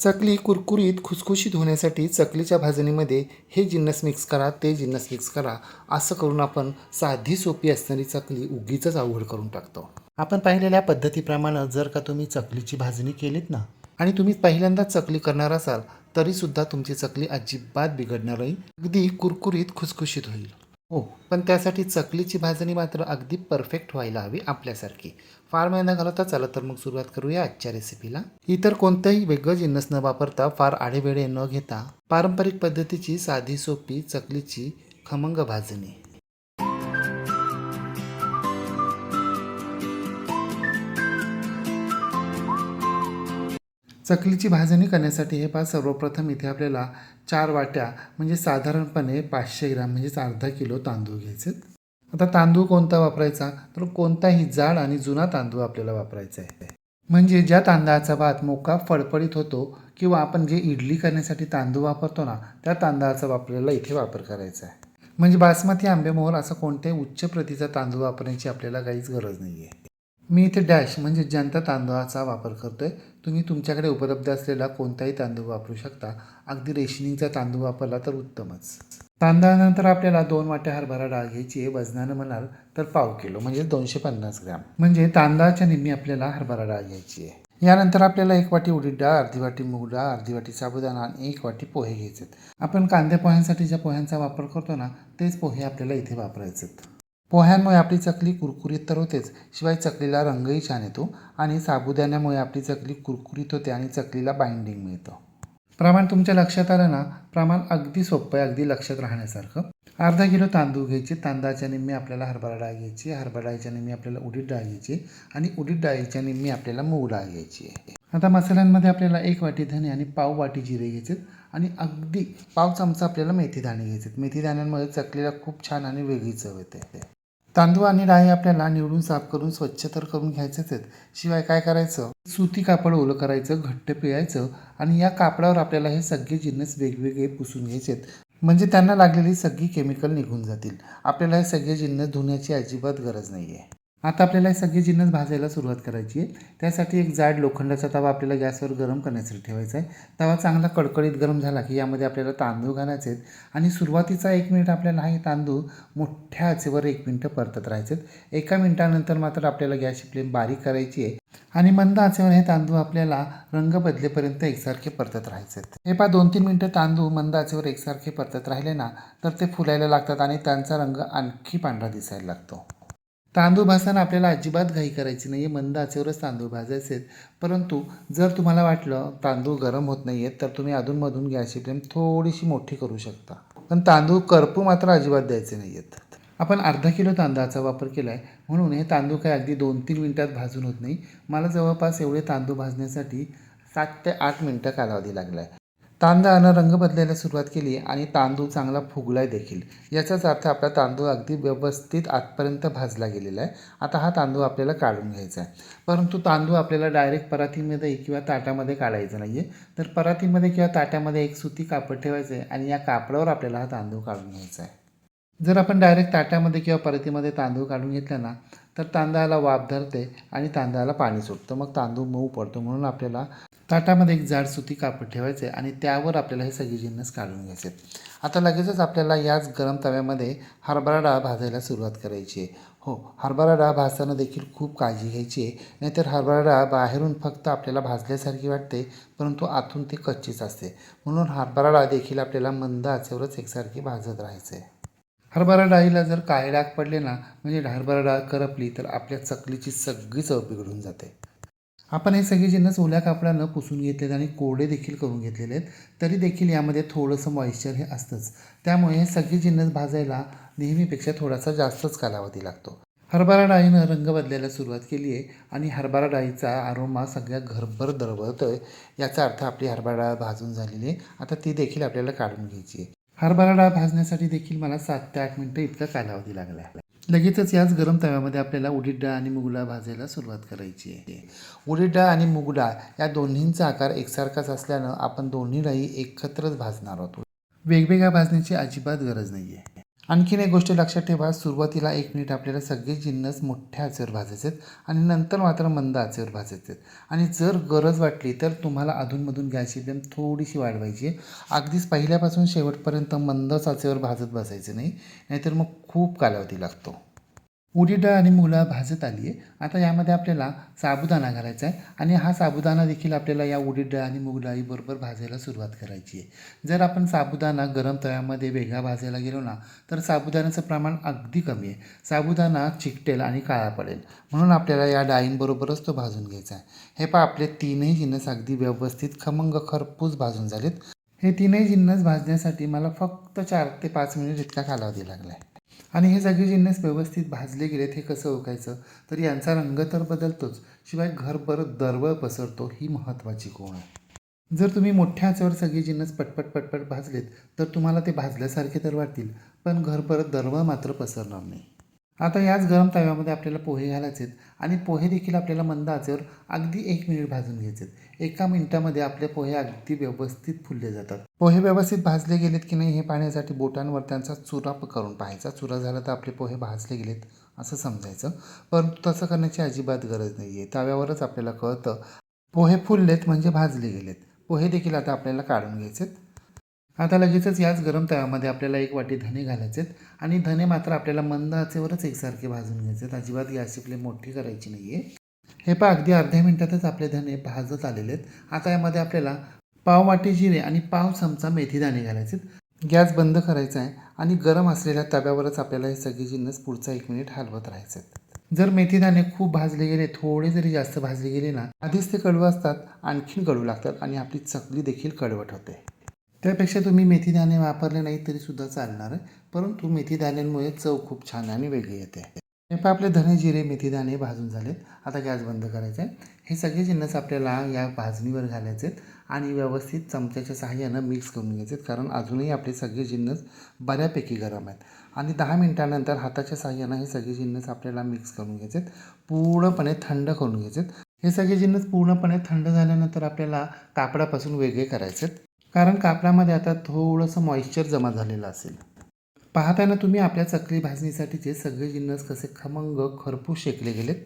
चकली कुरकुरीत खुसखुशीत होण्यासाठी चकलीच्या भाजणीमध्ये हे जिन्नस मिक्स करा ते जिन्नस मिक्स करा. असं करून आपण साधी सोपी असणारी चकली उगीच अवघड करून टाकतो. आपण पाहिलेल्या पद्धतीप्रमाणे जर का तुम्ही चकलीची भाजणी केलीत ना आणि तुम्ही पहिल्यांदाच चकली करणार असाल तरीसुद्धा तुमची चकली अजिबात बिघडणार नाही. अगदी कुरकुरीत खुसखुशीत होईल. हो पण त्यासाठी चकलीची भाजणी मात्र अगदी परफेक्ट व्हायला हवी आपल्यासारखी. फार महिना घालवता चला तर मग सुरुवात करूया आजच्या रेसिपीला इतर कोणतंही वेगळं जिन्नस न वापरता फार आढेवेढे न घेता पारंपरिक पद्धतीची साधी सोपी चकलीची खमंग भाजणी. चकलीची भाजणी करण्यासाठी हे पहा सर्वप्रथम इथे आपल्याला चार वाट्या म्हणजे साधारणपणे पाचशे ग्राम म्हणजेच अर्धा किलो तांदूळ घ्यायचे. आता तांदूळ कोणता वापरायचा? तर कोणताही जाड आणि जुना तांदूळ आपल्याला वापरायचा आहे. म्हणजे ज्या तांदळाचा भात मोका फडफडीत होतो किंवा आपण जे इडली करण्यासाठी तांदूळ वापरतो ना त्या तांदळाचा आपल्याला इथे वापर करायचा आहे. म्हणजे बासमती आंबेमोहर असा कोणत्याही उच्च प्रतीचा तांदूळ वापरण्याची आपल्याला काहीच गरज नाही आहे मी इथे डॅश म्हणजे जनता तांदळाचा वापर करतो आहे तुम्ही तुमच्याकडे उपलब्ध असलेला कोणताही तांदूळ वापरू शकता. अगदी रेशनिंगचा तांदूळ वापरला तर उत्तमच. तांदळानंतर आपल्याला दोन वाट्या हरभरा डाळ घ्यायची आहे. वजनानं म्हणाल तर पाव किलो म्हणजे दोनशे पन्नास ग्रॅम. म्हणजे तांदळाच्या निम्मी आपल्याला हरभरा डाळ घ्यायची आहे. यानंतर आपल्याला एक वाटी उडीद डाळ अर्धी वाटी मूग डाळ अर्धी वाटी साबुदाणा आणि एक वाटी पोहे घ्यायचे आपण कांदे पोह्यांसाठी ज्या पोह्यांचा वापर करतो ना तेच पोहे आपल्याला इथे वापरायचे पोह्यांमुळे आपली चकली कुरकुरीत तर होतेच शिवाय चकलीला रंगही छान येतो आणि साबुदाण्यामुळे आपली चकली कुरकुरीत होते आणि चकलीला बाइंडिंग मिळतं. प्रमाण तुमच्या लक्षात आलं ना? प्रमाण अगदी सोपं आहे अगदी लक्षात राहण्यासारखं. अर्धा किलो तांदूळ घ्यायचे तांदळाच्या निम्मी आपल्याला हरभरा डाळ घ्यायची हरभरा डाळीच्या निम्मी आपल्याला उडीद डाळ घ्यायची आणि उडीद डाळीच्या निम्मी आपल्याला मूग डाळ घ्यायची आहे. आता मसाल्यांमध्ये आपल्याला एक वाटी धने आणि पाव वाटी जिरे घ्यायचे आणि अगदी पाव चमचा आपल्याला मेथीदाणे घ्यायचे मेथी दाण्यांमुळे चकलीला खूप छान आणि वेगळी चव येते. तांदूळ आणि डाळी आपल्याला निवडून साफ करून स्वच्छ तर करून घ्यायचेच आहेत. शिवाय काय करायचं? सुती कापड ओलं करायचं घट्ट पिळायचं आणि या कापडावर आपल्याला हे सगळे जिन्नस वेगवेगळे पुसून घ्यायचे आहेत म्हणजे त्यांना लागलेली सगळी केमिकल निघून जातील. आपल्याला हे सगळे जिन्नस धुण्याची अजिबात गरज नाही आहे आता आपल्याला हे जिन्नस भाजायला सुरुवात करायची आहे. त्यासाठी एक जाड लोखंडाचा तवा आपल्याला गॅसवर गरम करण्यासाठी ठेवायचा आहे. तवा चांगला कडकडीत गरम झाला की यामध्ये आपल्याला तांदूळ घालायचे आहेत. आणि सुरुवातीचा एक मिनिट आपल्याला हे तांदूळ मोठ्या आचेवर एक मिनटं परतत राहायचे आहेत. एका मिनिटानंतर मात्र आपल्याला गॅसची फ्लेम बारीक करायची आहे. आणि मंद आचेवर हे तांदूळ आपल्याला रंग बदलेपर्यंत एकसारखे परतत राहायचे आहेत. हे पा दोन तीन मिनटं तांदूळ मंद आचेवर एकसारखे परतत राहिले ना तर ते फुलायला लागतात आणि त्यांचा रंग आणखी पांढरा दिसायला लागतो. तांदूळ भाजताना आपल्याला अजिबात घाई करायची नाही आहे मंद आचेवरच तांदूळ भाजायचे आहेत परंतु जर तुम्हाला वाटलं तांदूळ गरम होत नाही आहेत तर तुम्ही अधूनमधून गॅसची फ्लेम थोडीशी मोठी करू शकता. पण तांदूळ करपू मात्र अजिबात द्यायचे नाही आहेत आपण अर्धा किलो तांदळाचा वापर केला आहे म्हणून हे तांदूळ काय अगदी दोन तीन मिनटात भाजून होत नाही. मला जवळपास एवढे तांदूळ भाजण्यासाठी सात ते आठ मिनटं कालावधी लागला आहे तांदळानं रंग बदलायला सुरुवात केली आणि तांदूळ चांगला फुगलाय देखील. याचाच अर्थ आपला तांदूळ अगदी व्यवस्थित आतपर्यंत भाजला गेलेला आहे. आता हा तांदूळ आपल्याला काढून घ्यायचा आहे. परंतु तांदूळ आपल्याला डायरेक्ट परातीमध्ये किंवा ताटामध्ये काढायचं नाही आहे तर परातीमध्ये किंवा ताट्यामध्ये एक सुती कापड ठेवायचं आहे आणि या कापडावर आपल्याला हा तांदूळ काढून घ्यायचा आहे. जर आपण डायरेक्ट ताट्यामध्ये किंवा परतीमध्ये तांदूळ काढून घेतला ना तर तांदळाला वाफ धरते आणि तांदळाला पाणी सुटतं मग तांदूळ मऊ पडतो म्हणून आपल्याला ताटामध्ये एक जाड सुती कापड ठेवायचे आणि त्यावर आपल्याला हे सगळे जिन्नस काढून घ्यायचे. आता लगेचच आपल्याला याच गरम तव्यामध्ये हरभरा डाळ भाजायला सुरुवात करायची. आहे हो हरभरा डाळ भाजताना देखील खूप काळजी घ्यायची आहे. नाहीतर हरभरा डाळ बाहेरून फक्त आपल्याला भाजल्यासारखी वाटते परंतु आतून ती कच्चीच असते. म्हणून हरभरा डाळ देखील आपल्याला मंद आचेवरच एकसारखी भाजत राहायचं. आहे हरभरा डाळीला जर काळे डाग पडले ना म्हणजे हरभरा डाळ करपली तर आपल्या चकलीची सगळी चव बिघडून जाते. आपण हे सगळे जिन्नस ओल्या कापडानं पुसून घेतलेत आणि कोरडे देखील करून घेतलेले आहेत तरी देखील यामध्ये थोडंसं मॉइश्चर हे असतंच. त्यामुळे हे सगळे जिन्नस भाजायला नेहमीपेक्षा थोडासा जास्तच कालावधी लागतो. हरभरा डाळीनं रंग बदलायला सुरुवात केली आहे आणि हरभरा डाळीचा आरोमा सगळ्या घरभर दरवळतो आहे याचा अर्थ आपली हरभरा डाळ भाजून झालेली आहे. आता ती देखील आपल्याला काढून घ्यायची आहे. हरभरा डाळ भाजण्यासाठी देखील मला सात ते आठ मिनटं इतका कालावधी लागला. आहे लगेचच याच गरम तव्यामध्ये आपल्याला उडीद डाळ आणि मूग डाळ भाजायला सुरुवात करायची आहे. उडीद डाळ आणि मूग डाळ या दोन्हींचा आकार एकसारखाच असल्यानं आपण दोन्ही डाळी एकत्रच भाजणार आहोत. वेगवेगळ्या भाजण्याची अजिबात गरज नाही आहे आणखीन एक गोष्ट लक्षात ठेवा सुरुवातीला एक मिनिट आपल्याला सगळे जिन्नस मोठ्या आचेवर भाजायचे आहेत आणि नंतर मात्र मंद आचेवर भाजायचे आहेत आणि जर गरज वाटली तर तुम्हाला अधूनमधून गॅसची फ्लेम थोडीशी वाढवायची आहे. अगदीच पहिल्यापासून शेवटपर्यंत मंदच आचेवर भाजत बसायचं नाही नाहीतर मग खूप कालावधी लागतो. उडीडळ डाळ आणि मुलं भाजत आली आहे. आता यामध्ये आपल्याला साबुदाणा घालायचा आहे आणि हा साबुदाणा देखील आपल्याला या उडीद डाळ आणि मूग डाळीबरोबर भाजायला सुरुवात करायची आहे. जर आपण साबुदाणा गरम तव्यामध्ये वेगळा भाजायला गेलो ना तर साबुदाण्याचं प्रमाण अगदी कमी आहे. साबुदाणा चिकटेल आणि काळा पडेल. म्हणून आपल्याला या डाळींबरोबरच तो भाजून घ्यायचा आहे. हे पहा आपले तीनही जिन्नस अगदी व्यवस्थित खमंग खरपूस भाजून झालेत. हे तीनही जिन्नस भाजण्यासाठी मला फक्त चार ते पाच मिनिट इतका कालावधी लागला आहे आणि हे सगळे जिन्नस व्यवस्थित भाजले गेलेत हे कसं ओळखायचं? तर यांचा रंग तर बदलतोच. शिवाय घरभर दरवळ पसरतो ही महत्त्वाची कोण आहे? जर तुम्ही मोठ्या आचेवर सगळे जिन्नस पटपट पटपट भाजलेत तर तुम्हाला ते भाजल्यासारखे तर वाटतील पण घरभर दरवळ मात्र पसरणार नाही. आता याच गरम तव्यामध्ये आपल्याला पोहे घालायचे आहेत आणि पोहे देखील आपल्याला मंद आचेवर अगदी एक मिनिट भाजून घ्यायचे आहेत एका मिनिटामध्ये आपले पोहे अगदी व्यवस्थित फुलले जातात. पोहे व्यवस्थित भाजले गेलेत की नाही हे पाहण्यासाठी बोटांवर त्यांचा चुरा करून पाहायचा. चुरा झाला तर आपले पोहे भाजले गेलेत असं समजायचं. परंतु तसं करण्याची अजिबात गरज नाही आहे तव्यावरच आपल्याला कळतं. पोहे फुललेत म्हणजे भाजले गेलेत. पोहे देखील आता आपल्याला काढून घ्यायचेत. आता लगेचच याच गरम तव्यामध्ये आपल्याला एक वाटी धने घालायचे आहेत आणि धने मात्र आपल्याला मंद आचेवरच एकसारखे भाजून घ्यायचे आहेत अजिबात गॅसची फ्लेम मोठी करायची नाही आहे हे पहा अगदी अर्ध्या मिनिटातच आपले धने भाजत आलेले आहेत. आता यामध्ये आपल्याला पाव वाटी जिरे आणि पाव चमचा मेथी दाणे घालायचे आहेत गॅस बंद करायचा आहे आणि गरम असलेल्या तव्यावरच आपल्याला हे सगळे जिन्नस पुढचा एक मिनिट हलवत राहायचे आहेत. जर मेथी दाणे खूप भाजले गेले थोडे जरी जास्त भाजले गेले ना आधीच ते कडू असतात आणखीन कडू लागतात आणि आपली चकली देखील कडवट होते. त्यापेक्षा तुम्ही मेथी दाणे वापरले नाही तरीसुद्धा चालणार. आहे परंतु मेथी दाण्यांमुळे चव खूप छान आणि वेगळी येते. हे पहा आपले धने जिरे मेथी दाणे भाजून झालेत. आता गॅस बंद करायचा आहे हे सगळे जिन्नस आपल्याला या भाजणीवर घालायचे आहेत आणि व्यवस्थित चमच्याच्या सहाय्यानं मिक्स करून घ्यायचे आहेत कारण अजूनही आपले सगळे जिन्नस बऱ्यापैकी गरम आहेत. आणि दहा मिनिटानंतर हाताच्या सहाय्यानं हे सगळे जिन्नस आपल्याला मिक्स करून घ्यायचे आहेत. पूर्णपणे थंड करून घ्यायचे आहेत. हे सगळे जिन्नस पूर्णपणे थंड झाल्यानंतर आपल्याला कापडापासून वेगळे करायचे आहेत. कारण कापडामध्ये आता थोडंसं मॉइश्चर जमा झालेलं असेल. पाहताना तुम्ही आपल्या चकली भाजणीसाठीचे सगळे जिन्नस कसे खमंग खरपूस शेकले गेलेत?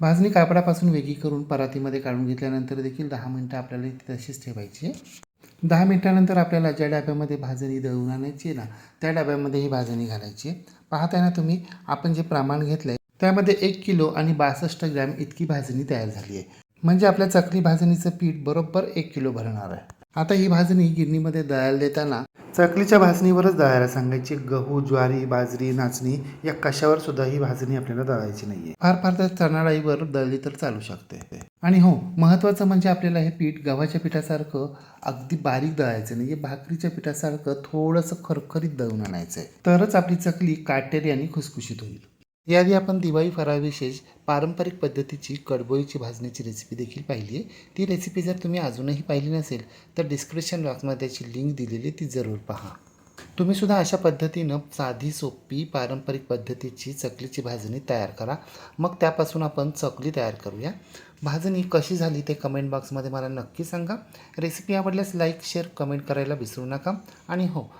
भाजणी कापडापासून वेगळी करून परातीमध्ये काढून घेतल्यानंतर देखील दहा मिनटं आपल्याला ती तशीच ठेवायची आहे. दहा मिनटानंतर आपल्याला ज्या डब्यामध्ये भाजणी दळून आणायची आहे ना त्या डब्यामध्ये ही भाजणी घालायची आहे. पाहताना तुम्ही आपण जे प्रमाण घेतलं आहे त्यामध्ये एक किलो आणि बासष्ट ग्रॅम इतकी भाजणी तयार झाली आहे. म्हणजे आपल्या चकली भाजणीचं पीठ बरोबर एक किलो भरणार आहे. आता ही भाजणी गिरणीमध्ये दळायला देताना चकलीच्या भाजणीवरच दळायला सांगायची. गहू ज्वारी बाजरी नाचणी या कशावर सुद्धा ही भाजणी आपल्याला दळायची नाहीये. फार फार तर चणाडाईवर दळली तर चालू शकते. आणि हो महत्त्वाचं म्हणजे आपल्याला हे पीठ गव्हाच्या पिठासारखं अगदी बारीक दळायचं नाही भाकरीच्या पिठासारखं थोडंसं खरखरीत दळून आणायचं आहे तरच आपली चकली काटेरी आणि खुसखुशीत होईल. याआधी आपण दिवाळी फराविशेष पारंपरिक पद्धतीची कडबोळीची भाजण्याची रेसिपी देखील पाहिली आहे. ती रेसिपी जर तुम्ही अजूनही पाहिली नसेल तर डिस्क्रिप्शन बॉक्समध्ये त्याची लिंक दिलेली ती जरूर पहा. तुम्ही सुद्धा अशा पद्धतीनं साधी सोपी पारंपरिक पद्धतीची चकलीची भाजणी तयार करा. मग त्यापासून आपण चकली तयार करूया. भाजणी कशी झाली ते कमेंट बॉक्समध्ये मला नक्की सांगा. रेसिपी आवडल्यास लाईक शेअर कमेंट करायला विसरू नका. आणि हो